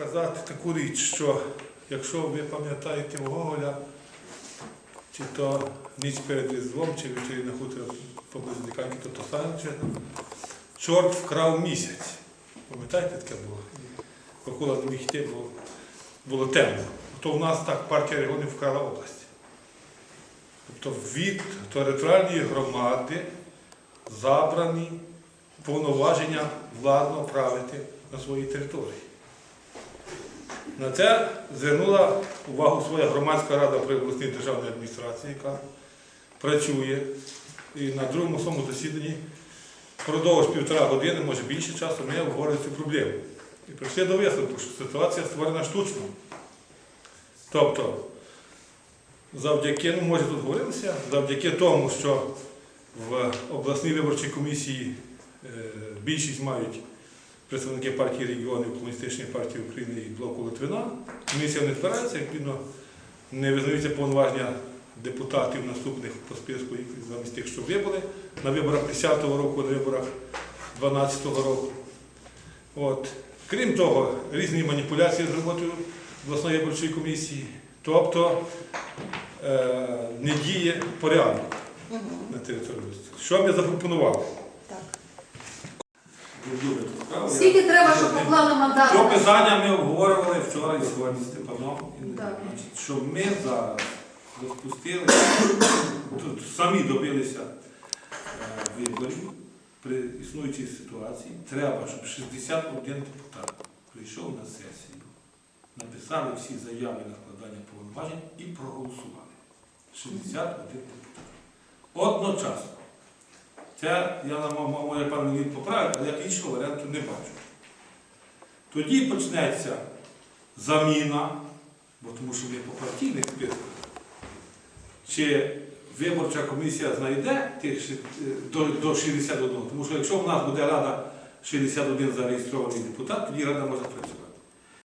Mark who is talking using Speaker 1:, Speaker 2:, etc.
Speaker 1: сказати таку річ, що якщо ви пам'ятаєте Гоголя, чи то ніч перед Різдвом, чи вечері на хуторі поблизу Диканьки, то то саме. Чорт вкрав місяць. Пам'ятаєте, таке було? Вакула не міг йти, бо було темно. То в нас так партія регіонів вкрала область. Тобто від територіальної громади забрані повноваження владно правити на своїй території. На це звернула увагу своя громадська рада при обласній державній адміністрації, яка працює. І на другому своєму засіданні впродовж півтора години, може більше часу, ми обговорюємо цю проблему. І прийшли до висновку, що ситуація створена штучно. Тобто, завдяки, ну може тут говорилося, завдяки тому, що в обласній виборчій комісії е, більшість мають представники партії регіонів, Комуністичної партії України і блоку Литвина, комісія не збирається, відповідно, не визнаються повноваження депутатів наступних по списку замість тих, що вибули на виборах 10-го року, на виборах 12-го року. От. Крім того, різні маніпуляції з роботою обласної виборчої комісії, тобто е, не діє порядок на території. Що ми запропонували?
Speaker 2: Скільки треба, щоб поклали мандат?
Speaker 3: Це питання ми обговорювали вчора і сьогодні з Степаном.
Speaker 2: Так.
Speaker 3: значить, Щоб ми зараз розпустили, тут самі добилися е, виборів при існуючій ситуації, треба, щоб 61 депутат прийшов на сесію, написали всі заяви на складання повноважень і проголосували. 61 депутат. Одночасно. Це я на моє певний від поправити, але як іншого варіанту не бачу. Тоді почнеться заміна, бо тому що ми по партійних списках. Чи виборча комісія знайде тих до, до 61, тому що якщо в нас буде рада 61 зареєстрований депутат, тоді рада може працювати.